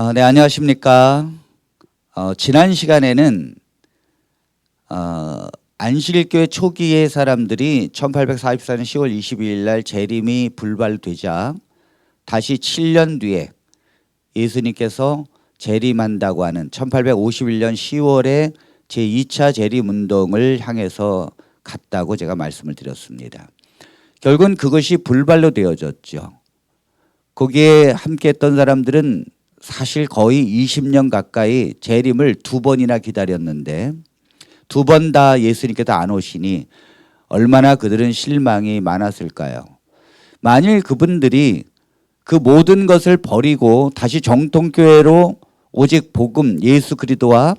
어, 네, 안녕하십니까. 어, 지난 시간에는 어, 안식일교회 초기의 사람들이 1844년 10월 22일 날 재림이 불발되자 다시 7년 뒤에 예수님께서 재림한다고 하는 1851년 10월에 제2차 재림 운동을 향해서 갔다고 제가 말씀을 드렸습니다. 결국은 그것이 불발로 되어졌죠. 거기에 함께 했던 사람들은 사실 거의 20년 가까이 재림을 두 번이나 기다렸는데 두 번 다 예수님께서 안 오시니 얼마나 그들은 실망이 많았을까요? 만일 그분들이 그 모든 것을 버리고 다시 정통교회로 오직 복음 예수 그리스도와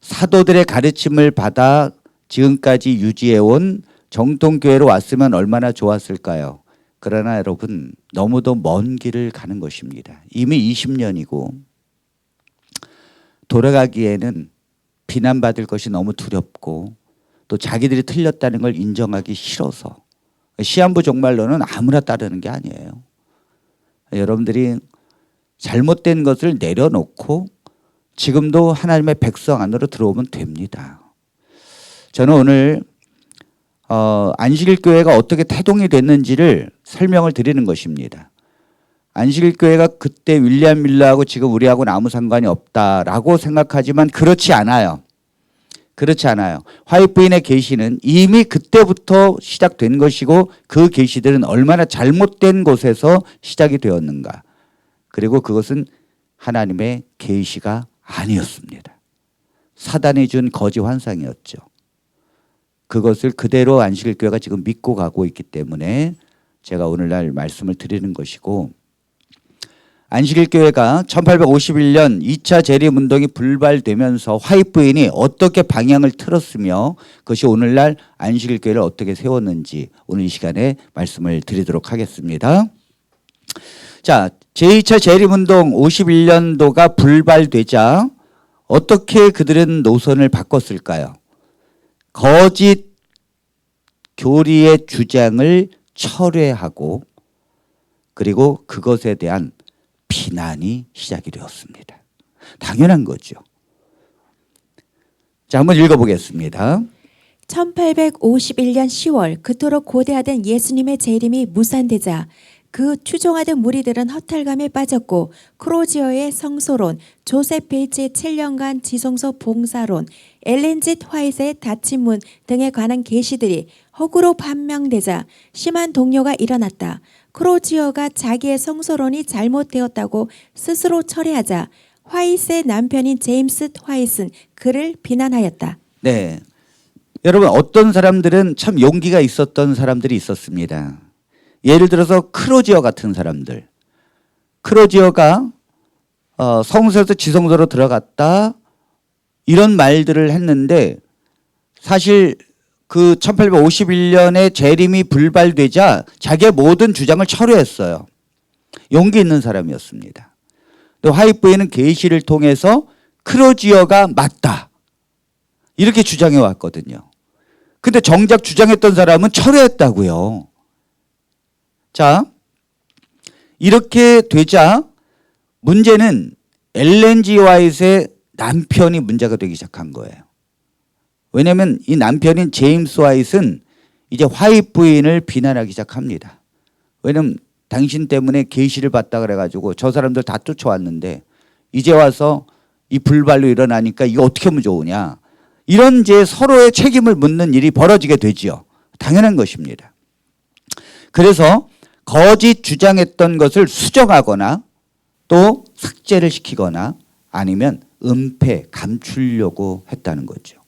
사도들의 가르침을 받아 지금까지 유지해온 정통교회로 왔으면 얼마나 좋았을까요? 그러나 여러분 너무도 먼 길을 가는 것입니다. 이미 20년이고 돌아가기에는 비난받을 것이 너무 두렵고 또 자기들이 틀렸다는 걸 인정하기 싫어서 시한부 종말로는 아무나 따르는 게 아니에요. 여러분들이 잘못된 것을 내려놓고 지금도 하나님의 백성 안으로 들어오면 됩니다. 저는 오늘 어, 안식일 교회가 어떻게 태동이 됐는지를 설명을 드리는 것입니다. 안식일 교회가 그때 윌리엄 밀러하고 지금 우리하고는 아무 상관이 없다라고 생각하지만 그렇지 않아요. 그렇지 않아요. 화이트인의 계시는 이미 그때부터 시작된 것이고 그 계시들은 얼마나 잘못된 곳에서 시작이 되었는가. 그리고 그것은 하나님의 계시가 아니었습니다. 사단이 준 거짓 환상이었죠. 그것을 그대로 안식일 교회가 지금 믿고 가고 있기 때문에 제가 오늘날 말씀을 드리는 것이고 안식일 교회가 1851년 2차 재림 운동이 불발되면서 화이트 부인이 어떻게 방향을 틀었으며 그것이 오늘날 안식일 교회를 어떻게 세웠는지 오늘 이 시간에 말씀을 드리도록 하겠습니다. 자, 제2차 재림 운동 51년도가 불발되자 어떻게 그들은 노선을 바꿨을까요? 거짓 교리의 주장을 철회하고 그리고 그것에 대한 비난이 시작이 되었습니다. 당연한 거죠. 자, 한번 읽어보겠습니다. 1851년 10월 그토록 고대하던 예수님의 재림이 무산되자 그 추종하던 무리들은 허탈감에 빠졌고 크로지어의 성소론, 조셉 베이츠의 7년간 지성소 봉사론, 엘렌짓 화이트의 닫힌 문 등에 관한 계시들이 허구로 판명되자 심한 동요가 일어났다. 크로지어가 자기의 성소론이 잘못되었다고 스스로 철회하자 화이트의 남편인 제임스 화이트는 그를 비난하였다. 네. 여러분, 어떤 사람들은 참 용기가 있었던 사람들이 있었습니다. 예를 들어서 크로지어 같은 사람들. 크로지어가 어, 성소에서 지성소로 들어갔다 이런 말들을 했는데 사실 그 1851년에 재림이 불발되자 자기의 모든 주장을 철회했어요. 용기 있는 사람이었습니다. 또 화이트부에는 계시를 통해서 크로지어가 맞다. 이렇게 주장해 왔거든요. 근데 정작 주장했던 사람은 철회했다고요. 자, 이렇게 되자 문제는 엘렌지 와이트의 남편이 문제가 되기 시작한 거예요. 왜냐하면 이 남편인 제임스 와이트는 이제 화이트 부인을 비난하기 시작합니다. 왜냐면 당신 때문에 계시를 받다 그래가지고 저 사람들 다 쫓아왔는데 이제 와서 이 불발로 일어나니까 이거 어떻게 하면 좋으냐. 이런 이제 서로의 책임을 묻는 일이 벌어지게 되지요. 당연한 것입니다. 그래서 거짓 주장했던 것을 수정하거나 또 삭제를 시키거나 아니면 은폐, 감추려고 했다는 거죠.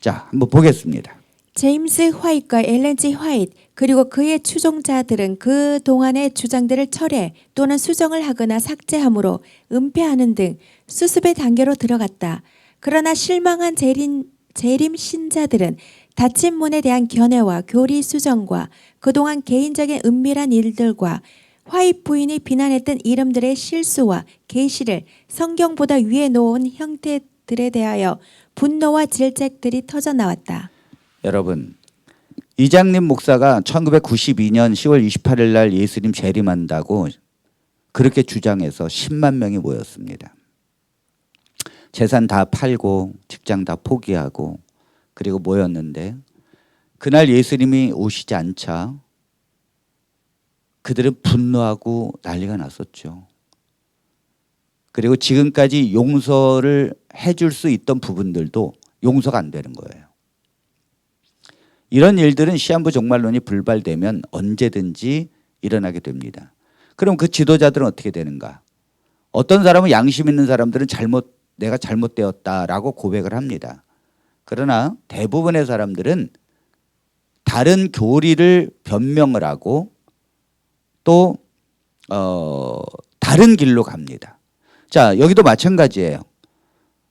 자, 한번 보겠습니다. 제임스 화이트과 엘렌지 화이트 그리고 그의 추종자들은 그 동안의 주장들을 철회 또는 수정을 하거나 삭제함으로 은폐하는 등 수습의 단계로 들어갔다. 그러나 실망한 재림, 재림 신자들은 닫힌 문에 대한 견해와 교리 수정과 그동안 개인적인 은밀한 일들과 화이트 부인이 비난했던 이름들의 실수와 계시를 성경보다 위에 놓은 형태들에 대하여 분노와 질책들이 터져 나왔다. 여러분, 이장님 목사가 1992년 10월 28일 날 예수님 재림한다고 그렇게 주장해서 10만 명이 모였습니다. 재산 다 팔고 직장 다 포기하고 그리고 모였는데 그날 예수님이 오시지 않자 그들은 분노하고 난리가 났었죠. 그리고 지금까지 용서를 해줄 수 있던 부분들도 용서가 안 되는 거예요. 이런 일들은 시한부 종말론이 불발되면 언제든지 일어나게 됩니다. 그럼 그 지도자들은 어떻게 되는가? 어떤 사람은 양심 있는 사람들은 잘못 내가 잘못되었다라고 고백을 합니다. 그러나 대부분의 사람들은 다른 교리를 변명을 하고 또 어, 다른 길로 갑니다. 자 여기도 마찬가지예요.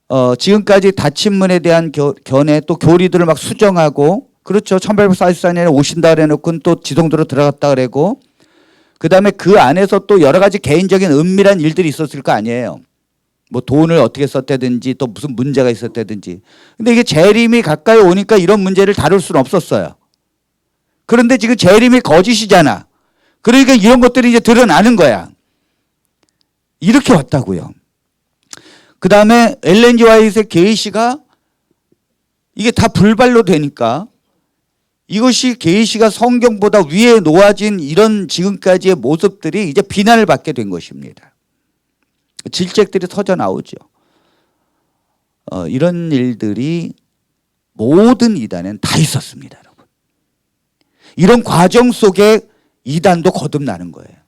어, 지금까지 닫힌문에 대한 겨, 견해 또 교리들을 막 수정하고 그렇죠. 1844년에 오신다 그래놓고 또 지성도로 들어갔다 그래고 그 다음에 그 안에서 또 여러 가지 개인적인 은밀한 일들이 있었을 거 아니에요. 뭐 돈을 어떻게 썼다든지 또 무슨 문제가 있었다든지. 근데 이게 재림이 가까이 오니까 이런 문제를 다룰 수는 없었어요. 그런데 지금 재림이 거짓이잖아. 그러니까 이런 것들이 이제 드러나는 거야. 이렇게 왔다고요. 그 다음에 엘렌지 화이트의 계시가 이게 다 불발로 되니까 이것이 계시가 성경보다 위에 놓아진 이런 지금까지의 모습들이 이제 비난을 받게 된 것입니다. 질책들이 터져 나오죠. 어, 이런 일들이 모든 이단엔 다 있었습니다, 여러분. 이런 과정 속에 이단도 거듭나는 거예요.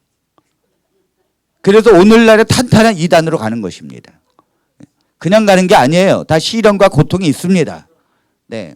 그래서 오늘날의 탄탄한 이단으로 가는 것입니다. 그냥 가는 게 아니에요. 다 시련과 고통이 있습니다. 네.